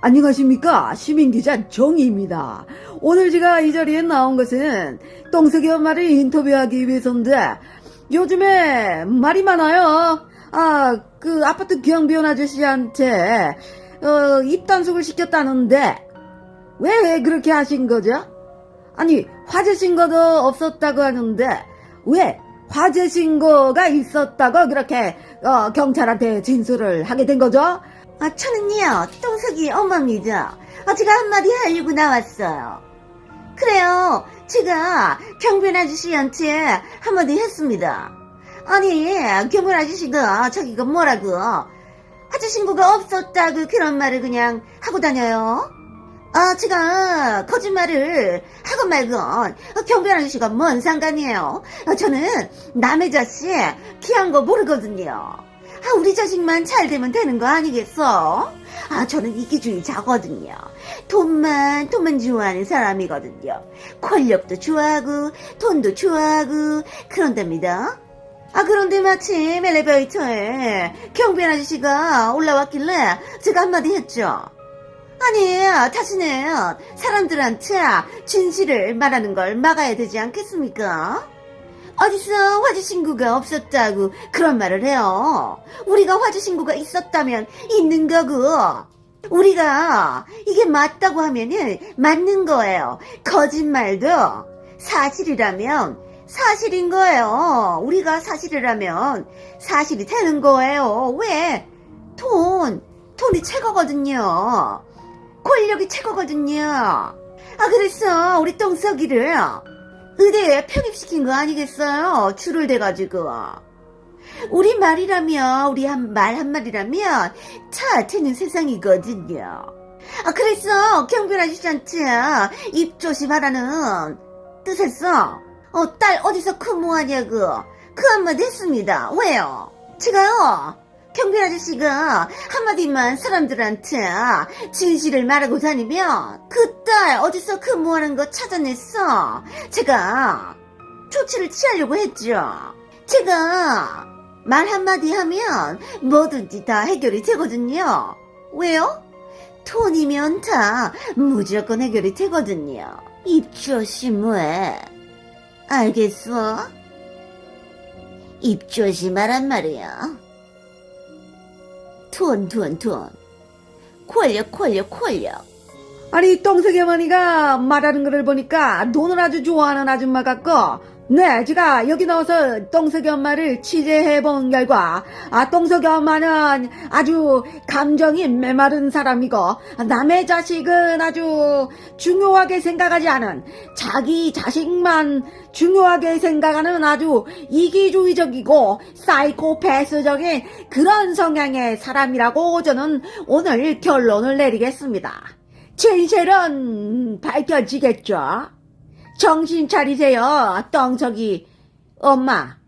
안녕하십니까 시민기자 정희입니다. 오늘 제가 이 자리에 나온 것은 똥석이 엄마를 인터뷰하기 위해서인데 요즘에 말이 많아요. 아 그 아파트 경비원 아저씨한테 어, 입단속을 시켰다는데 왜 그렇게 하신 거죠? 아니 화재 신고도 없었다고 하는데 왜 화재 신고가 있었다고 그렇게 어, 경찰한테 진술을 하게 된 거죠? 아, 저는요, 똥석이 엄마입니다. 아, 제가 한마디 하려고 나왔어요. 그래요, 제가 경변 아저씨한테 한마디 했습니다. 아니, 경변 아저씨가 자기가 뭐라고, 신고가 없었다고 그런 말을 그냥 하고 다녀요. 아, 제가 거짓말을 하건 말건 경변 아저씨가 뭔 상관이에요. 아, 저는 남의 자식 귀한 거 모르거든요. 아, 우리 자식만 잘 되면 되는 거 아니겠어? 아, 저는 이기주의자거든요. 돈만, 돈만 좋아하는 사람이거든요. 권력도 좋아하고, 돈도 좋아하고, 그런답니다. 아, 그런데 마침 엘리베이터에 경비원 아저씨가 올라왔길래 제가 한마디 했죠. 아니, 다시는 사람들한테 진실을 말하는 걸 막아야 되지 않겠습니까? 어디서 화재 신고가 없었다고 그런 말을 해요. 우리가 화재 신고가 있었다면 있는 거고, 우리가 이게 맞다고 하면은 맞는 거예요. 거짓말도 사실이라면 사실인 거예요. 우리가 사실이라면 사실이 되는 거예요. 왜? 돈, 돈이 최고거든요. 권력이 최고거든요. 아, 그래서 우리 똥석이를 의대에 편입시킨 거 아니겠어요? 줄을 대가지고. 우리 말이라면, 우리 한 말 한마디라면 차 트는 세상이거든요. 아, 그래서 경비 아저씨한테 입 조심하라는 뜻에서, 어, 딸 어디서 근무하냐고 그 한마디 했습니다. 왜요? 제가요, 경비 아저씨가 한마디만 사람들한테 진실을 말하고 다니면 그 딸 어디서 근무하는 거 찾아냈어. 제가 조치를 취하려고 했죠. 제가 말 한마디 하면 뭐든지 다 해결이 되거든요. 왜요? 돈이면 다 무조건 해결이 되거든요. 입 조심해. 알겠어? 입 조심하란 말이야. 돈, 돈, 돈. 권력, 권력, 권력. 아니 똥석이 어머니가 말하는 거를 보니까 돈을 아주 좋아하는 아줌마 같고 네 제가 여기 나와서 똥석이 엄마를 취재해 본 결과 아 똥석이 엄마는 아주 감정이 메마른 사람이고 남의 자식은 아주 중요하게 생각하지 않은 자기 자식만 중요하게 생각하는 아주 이기주의적이고 사이코패스적인 그런 성향의 사람이라고 저는 오늘 결론을 내리겠습니다. 진실은 밝혀지겠죠? 정신 차리세요, 떵석이 엄마.